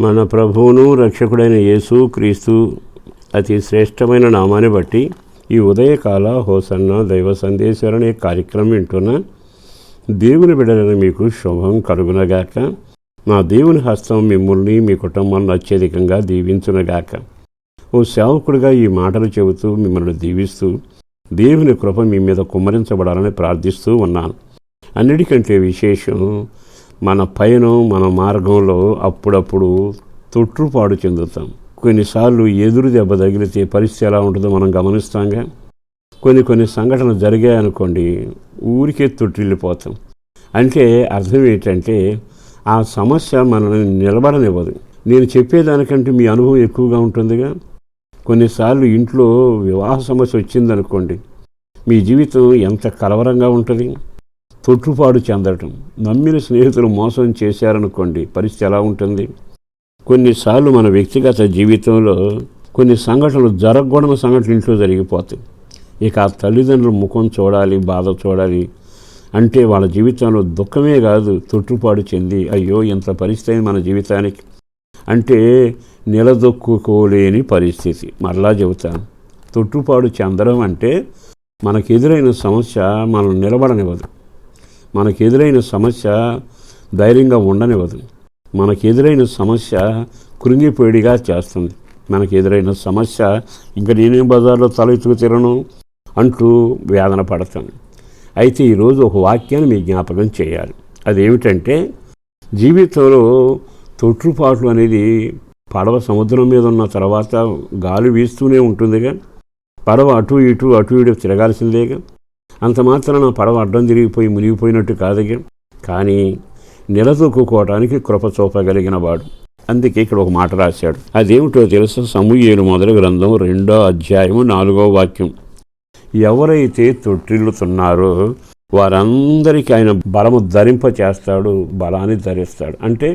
మన ప్రభువును రక్షకుడైన యేసు క్రీస్తు అతి శ్రేష్టమైన నామాన్ని బట్టి ఈ ఉదయకాల హోసన్న దైవ సందేశ్వర అనే కార్యక్రమం వింటున్న దేవుని బిడ్డలను మీకు శుభం కలుగునగాక. నా దేవుని హస్తం మిమ్మల్ని మీ కుటుంబాన్ని అత్యధికంగా దీవించునగాక. ఓ సేవకుడిగా ఈ మాటలు చెబుతూ మిమ్మల్ని దీవిస్తూ దేవుని కృప మీ మీద కుమ్మరించబడాలని ప్రార్థిస్తూ ఉన్నాను. అన్నిటికంటే విశేషం మన పైన మన మార్గంలో అప్పుడప్పుడు తొట్టుపాడు చెందుతాం. కొన్నిసార్లు ఎదురు దెబ్బ తగిలితే పరిస్థితి ఎలా ఉంటుందో మనం గమనిస్తాంగా. కొన్ని కొన్ని సంఘటనలు జరిగాయనుకోండి ఊరికే తొట్టిల్లిపోతాం. అంటే అర్థం ఏంటంటే ఆ సమస్య మనల్ని నిలబడనివ్వదు. నేను చెప్పేదానికంటే మీ అనుభవం ఎక్కువగా ఉంటుందిగా. కొన్నిసార్లు ఇంట్లో వివాహ సమస్య వచ్చిందనుకోండి మీ జీవితం ఎంత కలవరంగా ఉంటుంది? తొట్టుపాటు చెందటం. నమ్మిన స్నేహితులు మోసం చేశారనుకోండి పరిస్థితి ఎలా ఉంటుంది? కొన్నిసార్లు మన వ్యక్తిగత జీవితంలో కొన్ని సంఘటనలు జరగకూడని సంఘటనలు ఇంట్లో జరిగిపోతాయి. ఇక ఆ తల్లిదండ్రుల ముఖం చూడాలి బాధ చూడాలి అంటే వాళ్ళ జీవితంలో దుఃఖమే కాదు తొట్టుపాటు చెంది అయ్యో ఇంత పరిస్థితి అయింది మన జీవితానికి అంటే నిలదొక్కుకోలేని పరిస్థితి. మరలా చెబుతాను తొట్టుపాటు చెందడం అంటే మనకు ఎదురైన సమస్య మనం నిలబడనివ్వదు. మనకు ఎదురైన సమస్య ధైర్యంగా ఉండనివ్వదు. మనకు ఎదురైన సమస్య కృంగిపోయిడిగా చేస్తుంది. మనకు ఎదురైన సమస్య ఇంకా నేనేం బజార్లో తల ఎత్తుకు తిరను అంటూ వేదన పడతాను అయితే ఈరోజు ఒక వాక్యాన్ని మీ జ్ఞాపకం చేయాలి. అదేమిటంటే జీవితంలో తొట్టుపాట్లు అనేది పడవ సముద్రం మీద ఉన్న తర్వాత గాలి వీస్తూనే ఉంటుందిగా. పడవ అటు ఇటు అటు ఇటు తిరగాల్సిందేగా. అంత మాత్రాన పడవ అడ్డం తిరిగిపోయి మునిగిపోయినట్టు కాదుగా కానీ నిలదొక్కుకోవడానికి కృప చూపగలిగిన వాడు. అందుకే ఇక్కడ ఒక మాట రాశాడు. అదేమిటో తెలుసు? సమూహేలు మొదటి గ్రంథం రెండో అధ్యాయము నాలుగో వాక్యం. ఎవరైతే తొట్టిల్లుతున్నారో వారందరికీ ఆయన బలము ధరింప చేస్తాడు బలాన్ని ధరిస్తాడు. అంటే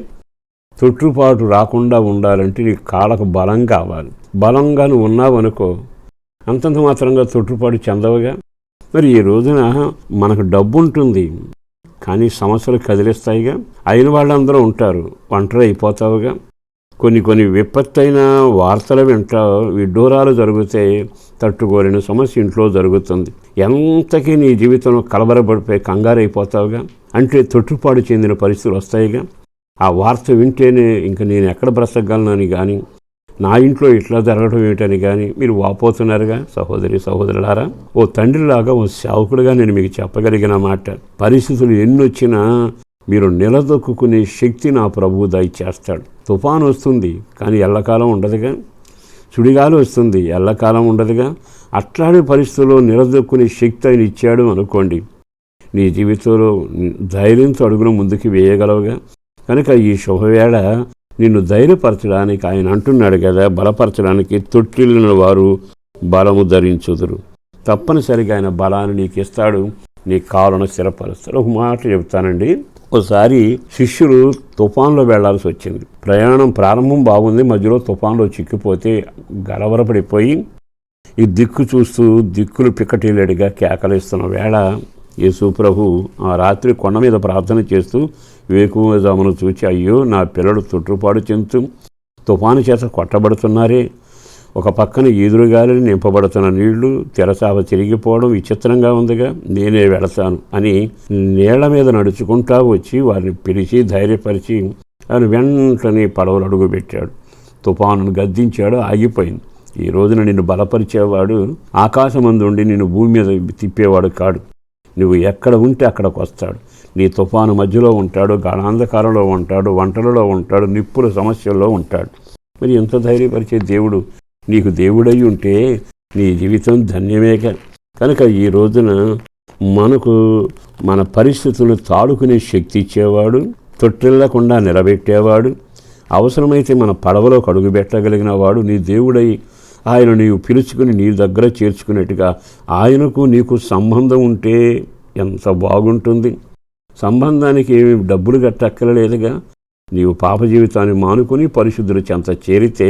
తొట్టుపాటు రాకుండా ఉండాలంటే నీ కాళ్ళకు బలం కావాలి. బలంగా నువ్వు ఉన్నావనుకో అంతంత మాత్రంగా తొట్టుపాటు చెందవుగా? మరి ఈ రోజున మనకు డబ్బు ఉంటుంది కానీ సమస్యలు కదిలిస్తాయిగా. అయిన వాళ్ళందరూ ఉంటారు. ఒంటరి అయిపోతావుగా. కొన్ని కొన్ని విపత్తైన వార్తలు వింటావు విడ్డూరాలు జరుగుతాయి తట్టుకోలేని సమస్య ఇంట్లో జరుగుతుంది. ఎంతకీ నీ జీవితంలో కలబరపడిపోయి కంగారు అయిపోతావుగా అంటే తొట్టుపాటు చెందిన పరిస్థితులు వస్తాయిగా. ఆ వార్త వింటేనే ఇంక నేను ఎక్కడ బ్రతకగలనని కానీ నా ఇంట్లో ఇట్లా జరగడం ఏమిటని కానీ మీరు వాపోతున్నారుగా సహోదరి సహోదరులారా? ఓ తండ్రిలాగా ఓ సేవకుడిగా నేను మీకు చెప్పగలిగిన మాట పరిస్థితులు ఎన్నొచ్చినా మీరు నిలదొక్కునే శక్తి నా ప్రభువు దయచేస్తాడు. తుఫాను వస్తుంది కానీ ఎల్లకాలం ఉండదుగా. సుడిగాలి వస్తుంది ఎల్లకాలం ఉండదుగా. అట్లాంటి పరిస్థితుల్లో నిలదొక్కునే శక్తి ఆయన ఇచ్చాడు అనుకోండి. నీ జీవితంలో ధైర్యంతో అడుగులు ముందుకు వేయగలవుగా. కనుక ఈ శుభవేళ నిన్ను ధైర్యపరచడానికి ఆయన అంటున్నాడు కదా బలపరచడానికి తొట్టిల్లిన వారు బలము ధరించుదురు. తప్పనిసరిగా ఆయన బలాన్ని నీకు ఇస్తాడు నీ కాలను స్థిరపరుస్తాడు. ఒక మాట చెప్తానండి ఒకసారి శిష్యులు తుఫాన్లో వెళ్ళాల్సి వచ్చింది. ప్రయాణం ప్రారంభం బాగుంది మధ్యలో తుఫాన్లో చిక్కిపోతే గలవరపడిపోయి ఈ దిక్కు చూస్తూ దిక్కులు పిక్కటీలేడిగా కేకలిస్తున్న వేళ యేసు ప్రభు ఆ రాత్రి కొండ మీద ప్రార్థన చేస్తూ వేకువజామును చూచి అయ్యో నా పిల్లలు తుట్టుపాటు చెందుతూ తుఫాను చేత కొట్టబడుతున్నారే. ఒక పక్కన ఎదురుగాలిని నింపబడుతున్న నీళ్ళు తెరసావ తిరిగిపోవడం విచిత్రంగా ఉందిగా నేనే వెళతాను అని నీళ్ళ మీద నడుచుకుంటా వచ్చి వారిని పిలిచి ధైర్యపరిచి ఆయన వెంటనే పడవలు అడుగు పెట్టాడు తుఫానును గద్దించాడు ఆగిపోయింది. ఈ రోజున నిన్ను బలపరిచేవాడు ఆకాశమందుండి నిన్ను భూమి మీద తిప్పేవాడు కాడు. నువ్వు ఎక్కడ ఉంటే అక్కడికి వస్తాడు. నీ తుఫాను మధ్యలో ఉంటాడు గాఢాంధకారంలో ఉంటాడు వంటలలో ఉంటాడు నిప్పుల సమస్యల్లో ఉంటాడు. మరి ఎంత ధైర్యపరిచే దేవుడు? నీకు దేవుడై ఉంటే నీ జీవితం ధన్యమేక కనుక ఈ రోజున మనకు మన పరిస్థితులను తాడుకునే శక్తి ఇచ్చేవాడు తొట్టిల్లకుండా నిలబెట్టేవాడు అవసరమైతే మన పడవలో కడుగు పెట్టగలిగిన వాడు నీ దేవుడై. ఆయన నీవు పిలుచుకుని నీ దగ్గర చేర్చుకున్నట్టుగా ఆయనకు నీకు సంబంధం ఉంటే ఎంత బాగుంటుంది. సంబంధానికి ఏమి డబ్బులు కట్టక్కర్లేదుగా. నీవు పాప జీవితాన్ని మానుకుని పరిశుద్ధుడు చెంత చేరితే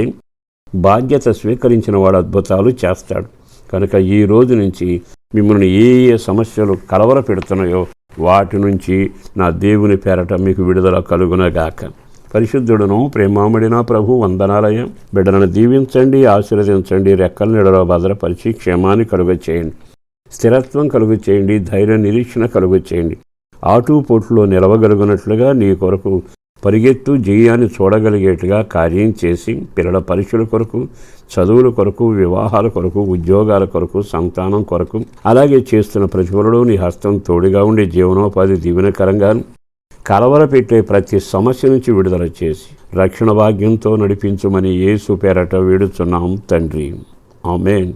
బాధ్యత స్వీకరించిన వాడు అద్భుతాలు చేస్తాడు. కనుక ఈ రోజు నుంచి మిమ్మల్ని ఏ ఏ సమస్యలు కలవర పెడుతున్నాయో వాటి నుంచి నా దేవుని పేరట మీకు విడుదల కలుగునగాక. పరిశుద్ధుడును ప్రేమామడిన ప్రభు వందనాలయ బిడ్డలను దీవించండి ఆశీర్వదించండి రెక్కల నీడలో భద్రపరిచి క్షేమాన్ని కలుగ చేయండి స్థిరత్వం కలుగు చేయండి ధైర్య నిరీక్షణ కలుగు చేయండి ఆటుపోట్లో నిలవగలుగునట్లుగా నీ కొరకు పరిగెత్తు జయాన్ని చూడగలిగేట్టుగా కార్యం చేసి పిల్లల పరీక్షల కొరకు చదువుల కొరకు వివాహాల కొరకు ఉద్యోగాల కొరకు సంతానం కొరకు అలాగే చేస్తున్న ప్రతిభలలో నీ హస్తం తోడుగా ఉండి జీవనోపాధి దీవెనకరంగాను కలవరపెట్టే ప్రతి సమస్య నుంచి విడుదల చేసి రక్షణ భాగ్యంతో నడిపించమని ఏసు పేరట వేడుచున్నాం తండ్రి. ఆమెన్.